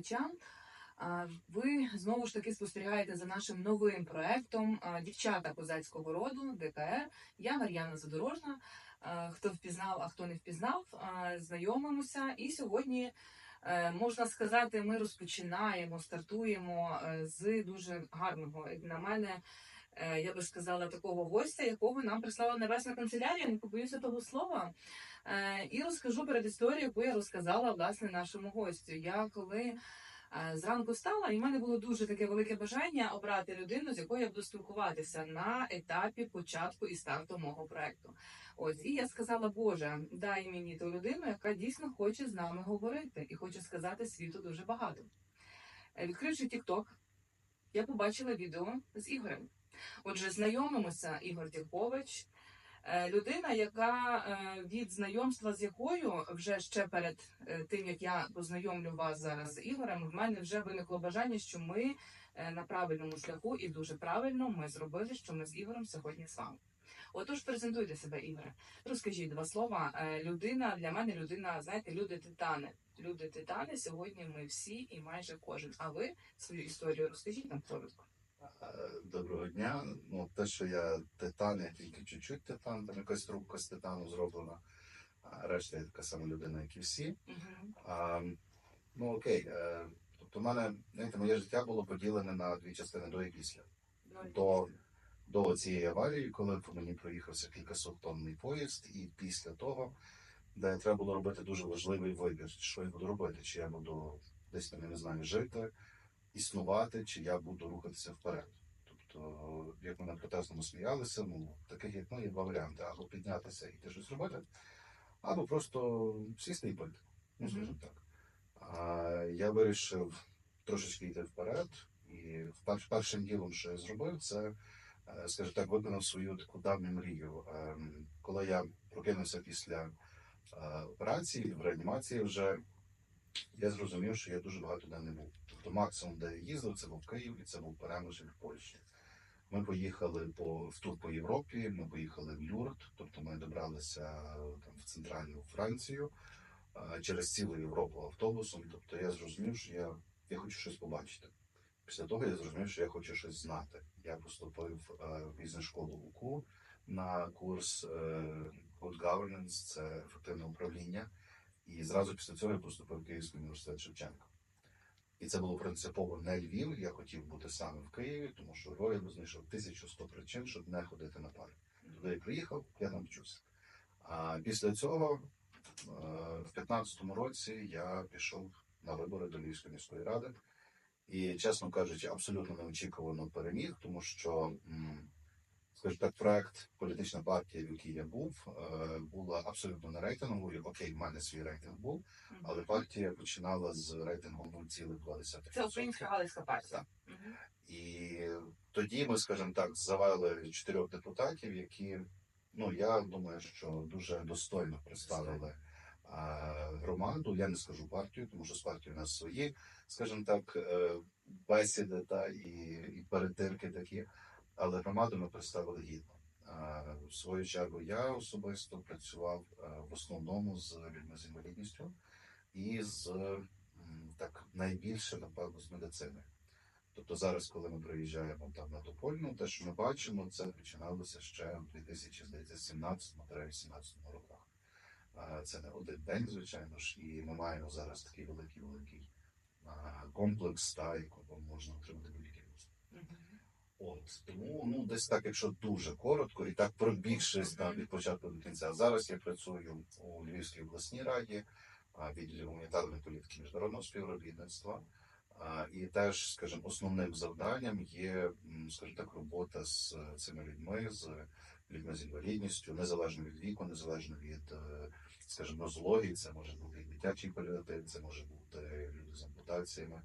слухачам. Ви знову ж таки спостерігаєте за нашим новим проектом Дівчата козацького роду ДКР. Я Мар'яна Задорожна. Хто впізнав, а хто не впізнав, знайомимося. І сьогодні е, можна сказати, ми розпочинаємо, стартуємо е, з дуже гарного, на мене. Е, Я би сказала такого гостя, якого нам прислала Небесна канцелярія, не побоюся того слова. Е, І розкажу перед історією, яку я розказала власне нашому гостю. Я коли е, зранку встала, і в мене було дуже таке велике бажання обрати людину, з якою я буду спілкуватися на етапі початку і старту мого проекту. Ось і я сказала, Боже, дай мені ту людину, яка дійсно хоче з нами говорити і хоче сказати світу дуже багато. Відкривши TikTok, я побачила відео з Ігорем. Отже, знайомимося Ігор Тіхович, Е, людина, яка е, від знайомства з якою вже ще перед е, тим як я познайомлю вас зараз з Ігорем, в мене вже виникло бажання, що ми на правильному шляху, і дуже правильно ми зробили, що ми з Ігорем сьогодні з вами. Отож, презентуйте себе, Ігоре. Розкажіть два слова. Людина для мене людина, знаєте, люди титани. Люди титани. Сьогодні ми всі і майже кожен. А ви свою історію розкажіть нам коротко. Доброго дня. Ну, те, що я титан, я тільки чуть-чуть титан, там якась трубка з титану зроблена. А решта я така сама людина, як і всі. Угу. А, ну окей. Е, тобто, в мене знаєте, моє життя було поділене на дві частини до і після. До, до цієї аварії, коли по мені проїхався кількасот тонний поїзд, і після того, де треба було робити дуже важливий вибір, що я буду робити, чи я буду десь там, я не знаю, жити, існувати, чи я буду рухатися вперед. Тобто, як ми на протезному сміялися, ну таких як ми є два варіанти: або піднятися і йти щось робити, або просто сісти і пити. Ну, скажімо так. А я вирішив трошечки йти вперед, і першим ділом, що я зробив, це, е, скажімо так, виконав свою таку давню мрію. Ем, Коли я прокинувся після е, операції в реанімації, вже я зрозумів, що я дуже багато де не був. Тобто максимум, де я їздив, це був Київ і це був Перемишль в Польщі. Ми поїхали по в тур по Європі. Ми поїхали в Люрт, тобто ми добралися там в центральну Францію через цілу Європу автобусом. Тобто я зрозумів, що я, я хочу щось побачити. Після того я зрозумів, що я хочу щось знати. Я поступив е, в бізнес-школу УКУ на курс е, Good Governance, це ефективне управління. І зразу після цього я поступив в Київський університет Шевченка. І це було принципово не Львів. Я хотів бути саме в Києві, тому що Львові я знайшов 1100 причин, щоб не ходити на пари. Туди я приїхав, я там вчуся. А після цього, е, в 15-му році, я пішов на вибори до Львівської міської ради. І, чесно кажучи, абсолютно неочікувано переміг, тому що, скажімо так, проект політична партія, в якій я був, е, була абсолютно не рейтинговою. Окей, в мене свій рейтинг був, але партія починала з рейтингом 0,2%. Це українська галицька партія. Так. І тоді ми, скажімо так, завели чотирьох депутатів, які, ну я думаю, що дуже достойно представили громаду. Я не скажу партію, тому що з партією у нас свої, скажімо так, е, бесіди та і, і перетирки такі. Але громаду ми представили гідно. В свою чергу я особисто працював е, в основному з людьми з інвалідністю і з так найбільше, напевно, з медицини. Тобто зараз, коли ми приїжджаємо там на Топольну, те, що ми бачимо, це починалося ще в 2017-18 роках. Це не один день, звичайно ж, і ми маємо зараз такий великий великий комплекс, та якого можна отримати будь-який вуз. От тому, ну десь так, якщо дуже коротко, і так пробігшись там від початку до кінця. Зараз я працюю у Львівській обласній раді, відділі гуманітарної політики міжнародного співробітництва. І теж, скажімо, основним завданням є, скажімо так, робота з е, цими людьми, з людьми з інвалідністю, незалежно від віку, незалежно від, е, скажімо, злогі. Це може бути дитячий паліатив, це може бути люди з ампутаціями,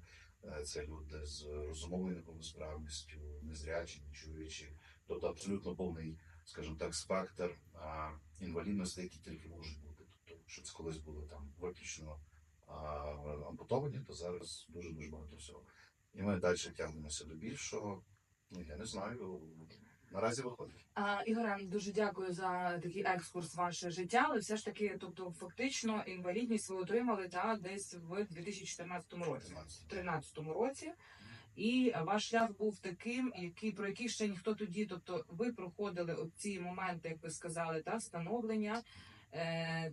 це люди з розумовою неповносправністю, незрячі, нечуючі, тобто абсолютно повний, скажімо так, спектр а, інвалідностей, які тільки можуть бути. Тобто, що це колись були там виключно ампутовані, то зараз дуже дуже багато всього. І ми далі тягнемося до більшого. Ну я не знаю. Наразі виходить. А, Ігоре, дуже дякую за такий екскурс в ваше життя. Але все ж таки, тобто, фактично, інвалідність ви отримали та десь в 2014 році, 2013 році. І ваш шлях був таким, який про який ще ніхто тоді, тобто ви проходили ці моменти, як ви сказали, та становлення е,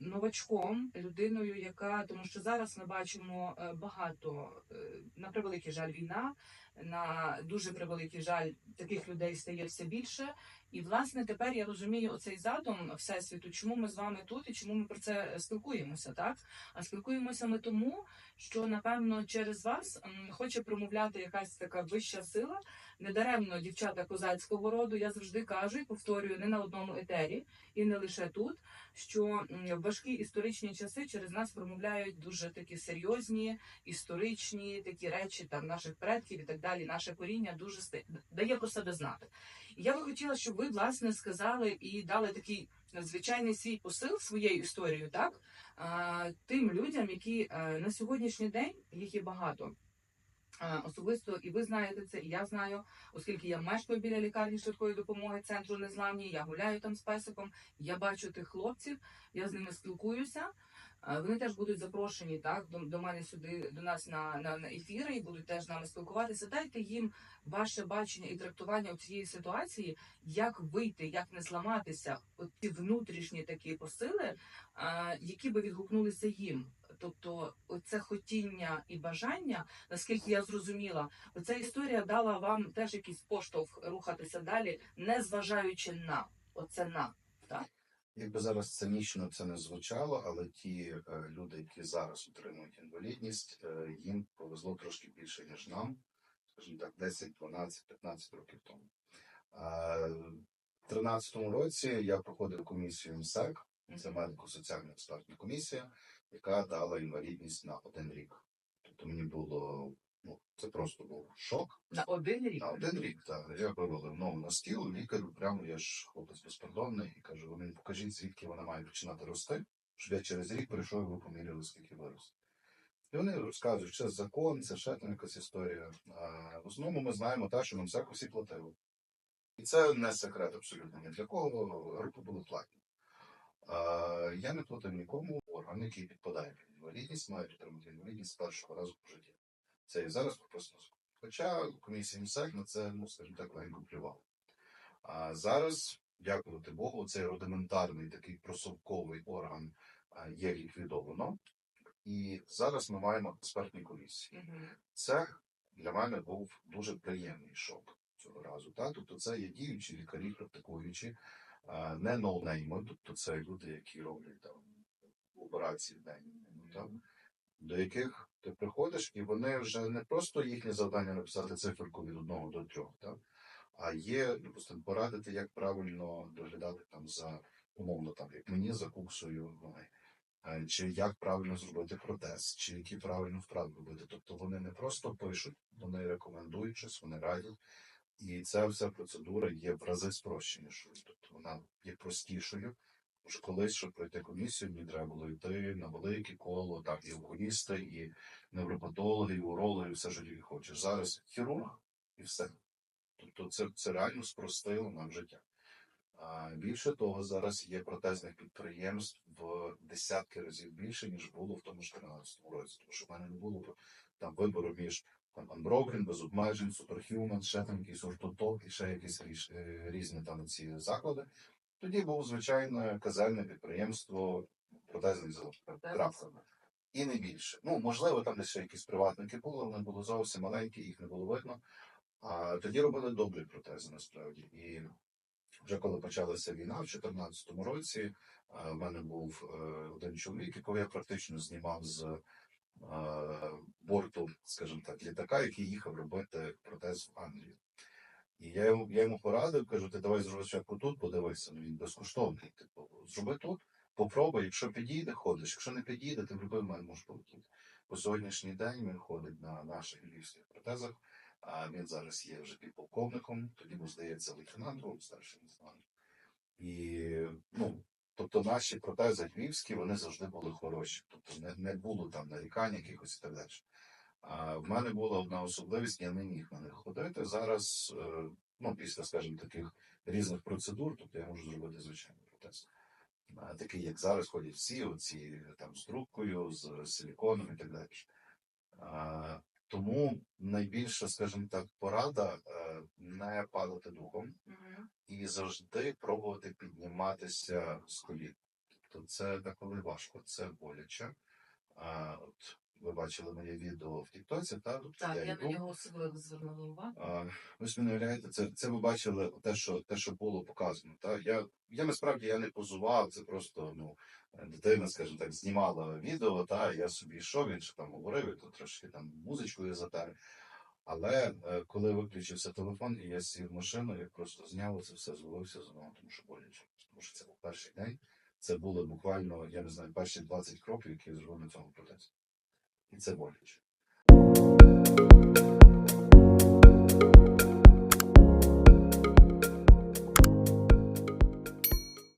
новачком, людиною, яка тому, що зараз ми бачимо е, багато е, на превеликий жаль, війна, на дуже превеликий жаль, таких людей стає все більше. І власне тепер я розумію оцей задум всесвіту, чому ми з вами тут і чому ми про це спілкуємося, так? А спілкуємося ми тому, що напевно через вас хоче промовляти якась така вища сила. Недаремно дівчата козацького роду, я завжди кажу і повторюю не на одному етері, і не лише тут, що в важкі історичні часи через нас промовляють дуже такі серйозні історичні такі речі там наших предків і так далі. Наше коріння дуже дає про себе знати. І я би хотіла, щоб ви власне сказали і дали такий звичайний свій посил своєю історією, так тим людям, які е, на сьогоднішній день їх є багато. Особисто і ви знаєте це, і я знаю, оскільки я мешкаю біля лікарні швидкої допомоги центру незламні, я гуляю там з песиком, я бачу тих хлопців, я з ними спілкуюся. Вони теж будуть запрошені так до, до мене сюди, до нас на, на, на ефіри і будуть теж з нами спілкуватися. Дайте їм ваше бачення і трактування у цієї ситуації, як вийти, як не зламатися, от ті внутрішні такі посили, е, які би відгукнулися їм. Тобто, оце хотіння і бажання, наскільки я зрозуміла, оця історія дала вам теж якийсь поштовх рухатися далі, не зважаючи на оце на Якби зараз цинічно це не звучало, але ті е, люди, які зараз отримують інвалідність, е, їм повезло трошки більше, ніж нам, скажімо так, 10, 12, 15 років тому. В 2013 році я проходив комісію МСЕК, це медико-соціальна експертна комісія, яка дала інвалідність на один рік. Тобто мені було ну це просто був шок. на один рік. На один рік, так. Я вивалив ногу на стіл, лікар прямо я ж хлопець безпардонний, і кажу, ви мені покажіть, звідки вона має починати рости, щоб я через рік прийшов і ви поміряли, скільки вирос. І вони розказують, що це закон, це ще там якась історія. А в основному ми знаємо те, що нам всяко всі платили. І це не секрет абсолютно ні для кого, групи були платні. А, я не платив нікому, орган, який підпадає під інвалідність, має отримати інвалідність з першого разу по житті. Це і зараз прописано. Хоча комісія МСЕК на це, ну скажімо так, легко плювала. А зараз, дякувати Богу, цей рудиментарний такий просовковий орган є ліквідовано. І зараз ми маємо експертні комісії. Мгм. Це для мене був дуже приємний шок цього разу. Та? Тобто це є діючі лікарі, практикуючі, не ноунейми, тобто це люди, які роблять там операції в день. Ну, там, до яких ти приходиш, і вони вже не просто їхнє завдання написати циферку від одного до трьох, так? а є, допустимо, порадити, як правильно доглядати там за умовно, там, як мені за куксою Е, чи як правильно зробити протез, чи які правильно вправи робити. Тобто вони не просто пишуть, вони рекомендують щось, вони радять. І ця вся процедура є в рази спрощенішою. Тобто вона є простішою. Що колись, щоб пройти комісію, мені треба було йти на велике коло, так, і окулісти, і невропатологи, і урологи, і все, що тільки хочеш. Зараз хірург і все. Тобто це, це реально спростило нам життя. А більше того, зараз є протезних підприємств в десятки разів більше, ніж було в тому ж 13 році. Тому що в мене не було там вибору між там Unbroken, без обмежень, Superhuman, ще там якийсь ортоток і ще якісь е, різні там ці заклади. Тоді було звичайне казальне підприємство протезних завод. І не більше. Ну, можливо, там десь ще якісь приватники були, вони були зовсім маленькі, їх не було видно. А тоді робили добрі протези насправді. І вже коли почалася війна в 2014 році, е, в мене був е, один чоловік, якого я практично знімав з е, борту, скажімо так, літака, який їхав робити протез в Англію. І я йому, я йому порадив, кажу, ти давай зроби спочатку тут, подивися, ну він безкоштовний. Типу, зроби тут, попробуй, якщо підійде, ходиш. Якщо не підійде, ти в будь-який момент можеш полетіти. По сьогоднішній день він ходить на наших львівських протезах. А він зараз є вже підполковником, тоді був, здається, лейтенантом, старшим не знаю. І ну, тобто наші протези львівські, вони завжди були хороші. Тобто не, не було там нарікань якихось і так далі. А в мене була одна особливість, я не міг на них ходити. Зараз, е, ну, після, скажімо, таких різних процедур, тобто я можу зробити звичайний протез. Такий, як зараз ходять всі, оці там з трубкою, з силіконом і так далі. Тому найбільша, скажімо так, порада е, не падати духом і завжди пробувати підніматися з колін. Тобто це деколи важко, це боляче. От ви бачили моє відео в Тіктоці, та тобто Так, я я на нього особливо звернула увагу. Ж не уявляєте, це, це ви бачили те, що те, що було показано. Та я, я насправді я не позував, це просто ну дитина, скажімо так, знімала відео, та я собі йшов, він ще там говорив, і то трошки там музичкою затер. Але е, коли виключився телефон, і я сів в машину, я просто зняв це все, звалився знову, тому що боляче. Тому що це був перший день. Це було буквально, я не знаю, перші 20 кроків, які я зробив на цьому протезі. І це боляче.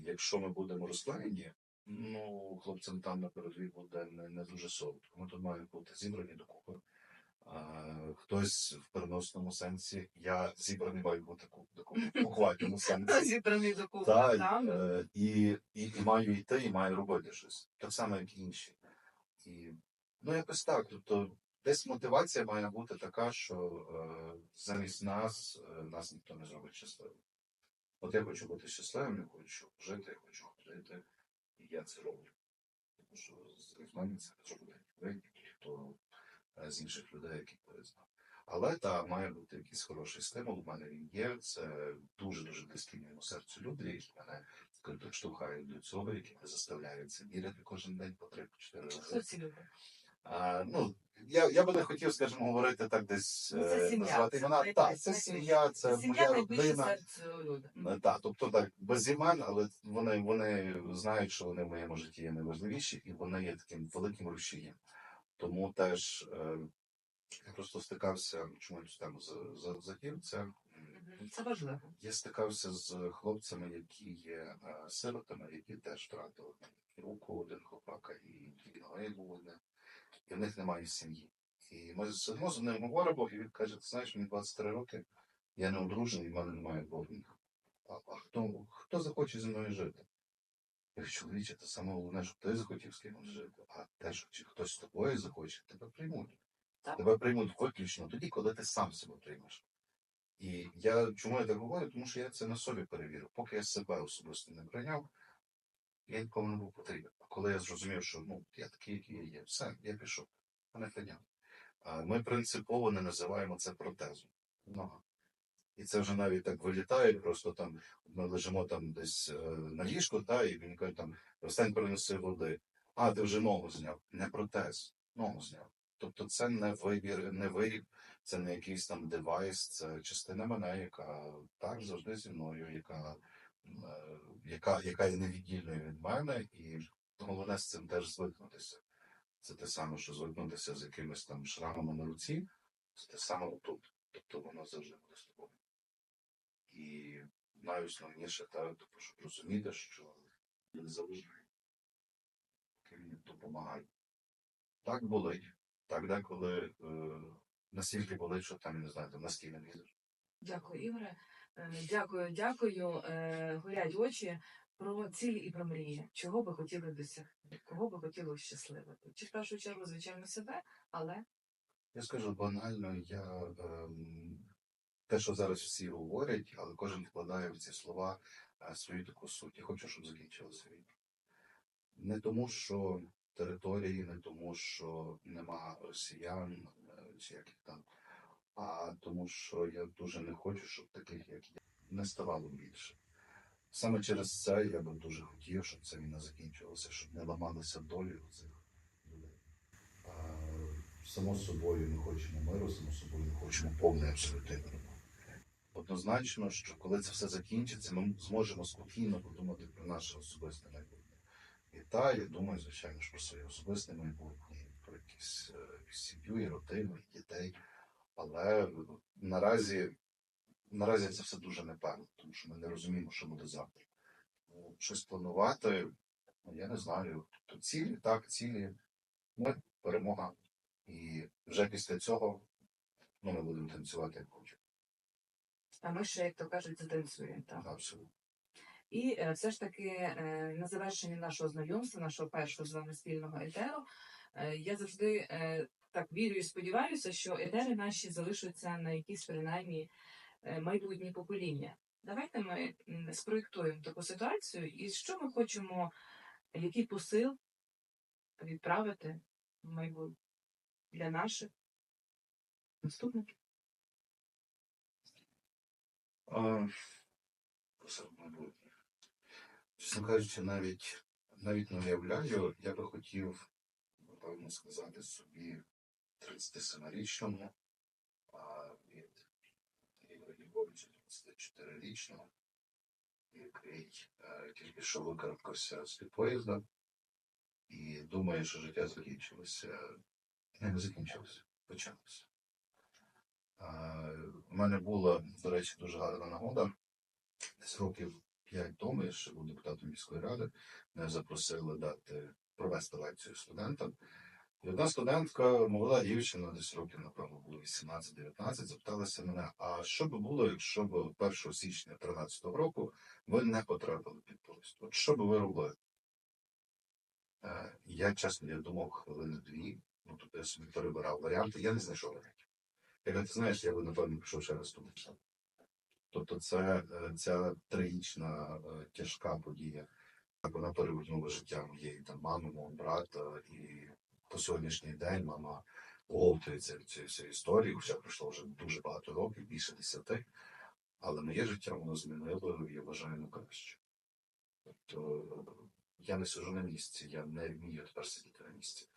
Якщо ми будемо розклеєні, ну хлопцям там на передовій буде не, не дуже солодко. Ми тут маємо бути зібрані докупи. Хтось в переносному сенсі, я зібраний маю бути в буквальному сенсі. Зібраний докупи. Так, е, і, і, і маю йти, і маю робити щось. Так само, як і інші. І, ну, якось так. Тобто, десь мотивація має бути така, що е, замість нас е, нас ніхто не зробить щасливим. От я хочу бути щасливим, я хочу жити, я хочу ходити, і я це роблю. Тому що з мене це зробить ніхто е, з інших людей, яких перезнав. Але та має бути якийсь хороший стимул. У мене він є. Це дуже дуже близькі моєму серцю люди, які мене скажімо, штовхають до цього, які не заставляють це міряти кожен день по три по чотири Хто рази. А, ну, я, я би не хотів, скажімо, говорити так десь Ну, це е, назвати імена. Так, це сім'я, це Сім'я моя родина. Так, тобто так, без імен, але вони, вони знають, що вони в моєму житті є найважливіші, і вони є таким великим рушієм. Тому теж е, я просто стикався, чому я цю тему за- за- це. Це важливо. я стикався з хлопцями, які є е, сиротами, які теж втратили руку один хлопака і ноги був і в них немає сім'ї. І ми сидимо з ним говоримо, і він каже: ти знаєш, мені 23 роки, я не одружений, в мене немає дворника. А, а хто, хто захоче зі мною жити? Я кажу, чоловіче, це саме головне, щоб ти захотів з кимось жити. А те, що чи хтось з тобою захоче, тебе приймуть. Так. Тебе приймуть виключно тоді, коли ти сам себе приймеш. І я чому я так говорю? Тому що я це на собі перевірив. Поки я себе особисто не прийняв, я нікому не був потрібен. Коли я зрозумів, що ну, я такий, який я є, все, я пішов. Мене прийняв. Ми принципово не називаємо це протезом. Нога. І це вже навіть так вилітає, просто там ми лежимо там десь е, на ліжку, та, і він каже, там, встань принеси води. А, ти вже ногу зняв. Не протез, ногу зняв. Тобто це не вибір, не виріб, це не якийсь там девайс, це частина мене, яка так завжди зі мною, яка, е, яка, яка є невіддільною від мене, і головне з цим теж звикнутися. Це те саме, що звикнутися з якимись там шрамами на руці, це те саме тут. Тобто воно завжди буде з тобою. І найосновніше, та, тобто, щоб розуміти, що не заважає. Він допомагає. Так болить. Так деколи е, настільки болить, що там, не знаю, там на стіни. Дякую, Ігоре. Е, Дякую, дякую. Е, Горять очі про цілі і про мрії. Чого би хотіли досягти? Кого би хотіли щасливити? Чи в першу чергу, звичайно, себе, але Я скажу банально, я ем, те, що зараз всі говорять, але кожен вкладає в ці слова е, свою таку суть. Я хочу, щоб закінчилася війна. Не тому, що території, не тому, що нема росіян е, чи яких там, а тому, що я дуже не хочу, щоб таких, як я, не ставало більше. Саме через це я би дуже хотів, щоб ця війна закінчилася, щоб не ламалися долі цих людей. Само собою ми хочемо миру, само собою ми хочемо повної абсолютної перемоги. Однозначно, що коли це все закінчиться, ми зможемо спокійно подумати про наше особисте майбутнє. І та, я думаю, звичайно ж про своє особисте майбутнє, про якісь е, сім'ю, і родину, і дітей. Але наразі, наразі це все дуже непевно, тому що ми не розуміємо, що буде завтра. Ну, Щось планувати, ну, я не знаю. Тобто цілі, так, цілі, ми перемога І вже після цього ну, ми будемо танцювати як хочемо. А ми ще, як то кажуть, затанцюємо. Так. Абсолютно. І е, все ж таки е, на завершення нашого знайомства, нашого першого з вами спільного етеру, е, я завжди е, так вірю і сподіваюся, що етери наші залишаться на якісь принаймні майбутні покоління. Давайте ми спроєктуємо таку ситуацію, і що ми хочемо, який посил відправити в майбутнє для наших наступників. Посеред майбутнє. Чесно кажучи, навіть, навіть не уявляю, я би хотів, напевно, сказати собі 37-річному, а від Ігоря Львовича 24-річного, який е, тільки що викарабкався з-під поїзда і думає, що життя закінчилося. Не, не закінчилося, почалося. Е, У мене була, до речі, дуже гарна нагода. Десь років п'ять тому я ще був депутатом міської ради. Мене запросили дати провести лекцію студентам. І одна студентка, молода дівчина, десь років, напевно, було 18-19, запиталася мене: а що би було, якщо б 1 січня 2013 року ви не потрапили під поїзд? От що би ви робили? Е, Я чесно я думав хвилини дві, ну тобто я собі перебирав варіанти, я не знайшов варіантів. Я кажу, ти знаєш, я би напевно пішов ще раз туди. Тобто, це е, ця трагічна е, тяжка подія. Так вона перевернула життя моєї там мами, мого брата, і по сьогоднішній день мама оговтується від цієї всієї історії, хоча пройшло вже дуже багато років, більше десяти. Але моє життя воно змінило, і я вважаю на краще. Тобто я не сижу на місці, я не вмію тепер сидіти на місці.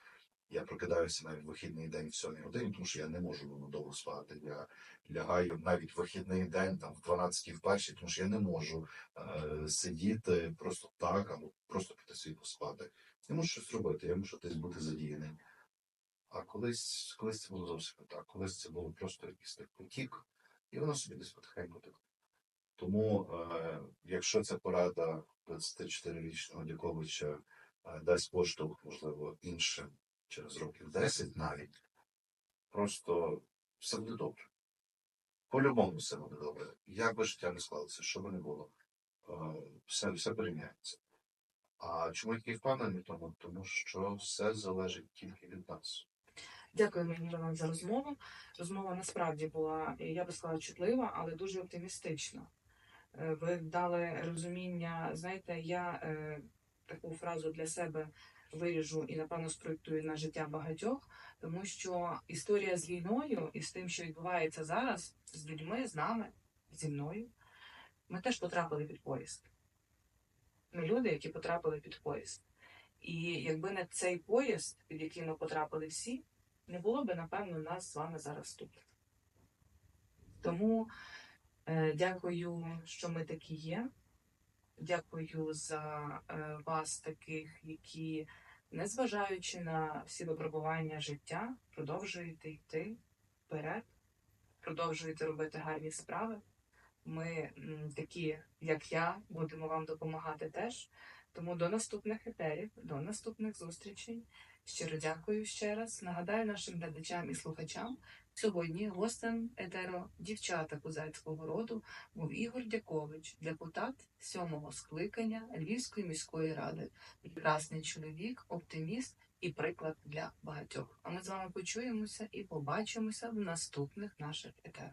Я прокидаюся навіть в вихідний день в 7 годині, тому що я не можу довго спати. Я лягаю навіть в вихідний день, там в 12 в першій, тому що я не можу е, сидіти просто так, або просто піти собі поспати. Я мушу щось робити, я мушу десь бути задіяний. А колись, колись це було зовсім не так. Колись це було просто якийсь так потік, і воно собі десь потихеньку текло. Тому, е, якщо ця порада 24-річного Дяковича е, дасть поштовх, можливо, іншим через років 10 навіть, просто все буде добре. По-любому все буде добре. Як би життя не склалося, що би не було, е, все, все переміняється. А чому я такий впевнений тому? Тому що все залежить тільки від нас. Дякую Роман за розмову. Розмова насправді була, я би сказала, чутлива, але дуже оптимістична. Е, Ви дали розуміння, знаєте, я е, таку фразу для себе виріжу і, напевно, спроєктую на життя багатьох, тому що історія з війною і з тим, що відбувається зараз, з людьми, з нами, зі мною, ми теж потрапили під поїзд. Ми люди, які потрапили під поїзд. І якби не цей поїзд, під який ми потрапили всі, не було би, напевно, нас з вами зараз тут. Тому е, дякую, що ми такі є. Дякую за е, вас, таких, які, незважаючи на всі випробування життя, продовжуєте йти вперед, продовжуєте робити гарні справи. Ми такі, як я, будемо вам допомагати теж. Тому до наступних етерів, до наступних зустрічей. Щиро дякую ще раз. Нагадаю нашим глядачам і слухачам. Сьогодні гостем етеро дівчата козацького роду був Ігор Дякович, депутат сьомого скликання Львівської міської ради. Прекрасний чоловік, оптиміст і приклад для багатьох. А ми з вами почуємося і побачимося в наступних наших етерах.